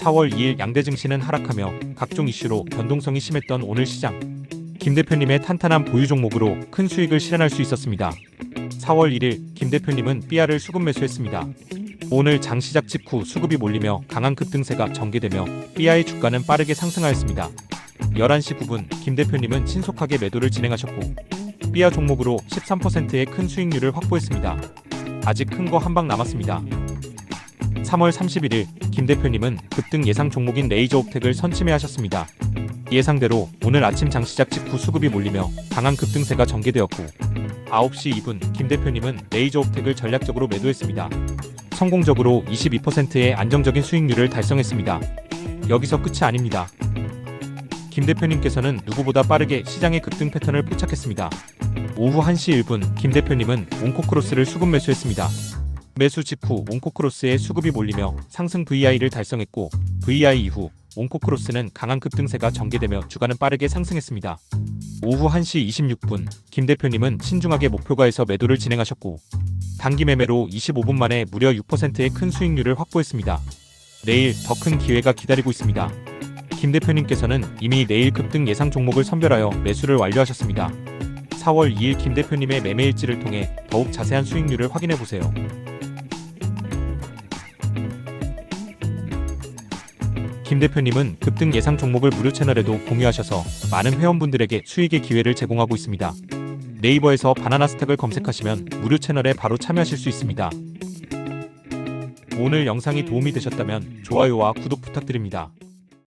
4월 2일 양대 증시는 하락하며 각종 이슈로 변동성이 심했던 오늘 시장. 김 대표님의 탄탄한 보유 종목으로 큰 수익을 실현할 수 있었습니다. 4월 1일 김 대표님은 삐아를 수급 매수했습니다. 오늘 장 시작 직후 수급이 몰리며 강한 급등세가 전개되며 삐아의 주가는 빠르게 상승하였습니다. 11시 9분 김 대표님은 신속하게 매도를 진행하셨고 삐아 종목으로 13%의 큰 수익률을 확보했습니다. 아직 큰 거 한 방 남았습니다. 3월 31일 김 대표님은 급등 예상 종목인 레이저 옵텍을 선침해하셨습니다. 예상대로 오늘 아침 장 시작 직후 수급이 몰리며 강한 급등세가 전개되었고 9시 2분 김 대표님은 레이저 옵텍을 전략적으로 매도했습니다. 성공적으로 22%의 안정적인 수익률을 달성했습니다. 여기서 끝이 아닙니다. 김 대표님께서는 누구보다 빠르게 시장의 급등 패턴을 포착했습니다. 오후 1시 1분 김 대표님은 옹코크로스를 수급 매수했습니다. 매수 직후 옹코크로스의 수급이 몰리며 상승 VI를 달성했고 VI 이후 옹코크로스는 강한 급등세가 전개되며 주가는 빠르게 상승했습니다. 오후 1시 26분 김 대표님은 신중하게 목표가에서 매도를 진행하셨고 단기 매매로 25분 만에 무려 6%의 큰 수익률을 확보했습니다. 내일 더 큰 기회가 기다리고 있습니다. 김 대표님께서는 이미 내일 급등 예상 종목을 선별하여 매수를 완료하셨습니다. 4월 2일 김 대표님의 매매 일지를 통해 더욱 자세한 수익률을 확인해 보세요. 김 대표님은 급등 예상 종목을 무료 채널에도 공유하셔서 많은 회원분들에게 수익의 기회를 제공하고 있습니다. 네이버에서 바나나 스택을 검색하시면 무료 채널에 바로 참여하실 수 있습니다. 오늘 영상이 도움이 되셨다면 좋아요와 구독 부탁드립니다.